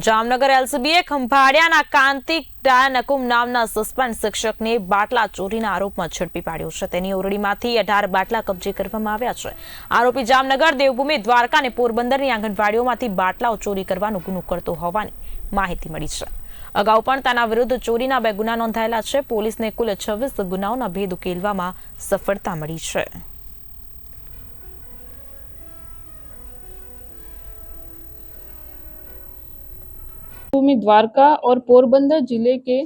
જામનગર એલસીબીએ ખંભાળિયાના કાંતિક નકુમ નામના સસ્પેન્ડ શિક્ષકને બાટલા ચોરીના આરોપમાં ઝડપી પાડ્યો છે. તેની ઓરડીમાંથી અઢાર બાટલા કબજે કરવામાં આવ્યા છે. આરોપી જામનગર, દેવભૂમિ, દ્વારકા અને પોરબંદરની આંગણવાડીઓમાંથી બાટલાઓ ચોરી કરવાનો ગુનો કરતો હોવાની માહિતી મળી છે. અગાઉ પણ તેના વિરુદ્ધ ચોરીના બે ગુના નોંધાયેલા છે. પોલીસને કુલ છવ્વીસ ગુનાઓના ભેદ ઉકેલવામાં સફળતા મળી છે. में द्वारका और पोरबंदर ज़िले के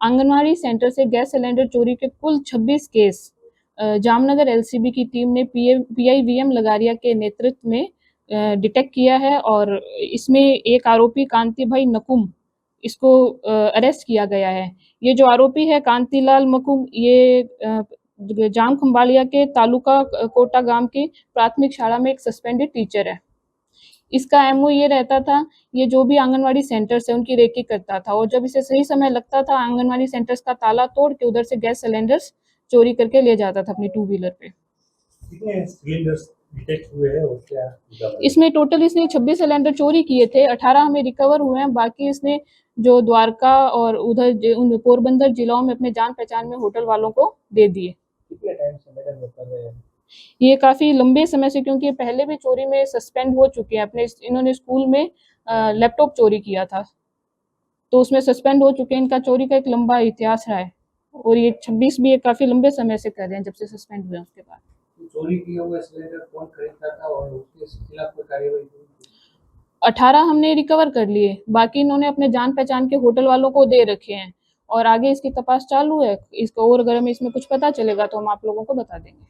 आंगनवाड़ी सेंटर से गैस सिलेंडर चोरी के कुल 26 केस जामनगर एलसीबी की टीम ने पीआईवीएम लगारिया के नेतृत्व में डिटेक्ट किया है और इसमें एक आरोपी कांति भाई नकुम, इसको अरेस्ट किया गया है। ये जो आरोपी है कांतिलाल मकुम ये जाम खम्बालिया के तालुका कोटा गाँव की प्राथमिक शाला में एक सस्पेंडेड टीचर है। इसका एमओ ये रहता था ये जो भी आंगनवाड़ी सेंटर्स है उनकी रेकी करता था। और जब इसे सही समय लगता था आंगनवाड़ी सेंटर्स का ताला तोड़ के उधर से गैस सिलेंडर्स चोरी करके ले जाता था अपनी टू व्हीलर पे हैं? इसमें टोटल इसने 26 सिलेंडर चोरी किए थे 18 हमें रिकवर हुए हैं बाकी इसने जो द्वारका और उधर उन पोरबंदर जिलाओं में अपने जान पहचान में होटल वालों को दे दिए। ये काफ़ी लंबे समय से क्योंकि पहले भी चोरी में सस्पेंड हो चुके हैं अपने इन्होंने स्कूल में लैपटॉप चोरी किया था। तो उसमें सस्पेंड हो चुके हैं इनका चोरी का एक लंबा इतिहास रहा है। और ये 26 भी ये काफ़ी लंबे समय से कर रहे हैं जब से सस्पेंड हुए उसके बाद। तो चोरी किए हुए सिलेंडर कौन खरीदता था और उसके खिलाफ कोई कार्यवाही अठारह हमने रिकवर कर लिए बाकी इन्होंने अपने जान पहचान के होटल वालों को दे रखे हैं। और आगे इसकी तपास चालू है इसको और अगर हमें इसमें कुछ पता चलेगा तो हम आप लोगों को बता देंगे।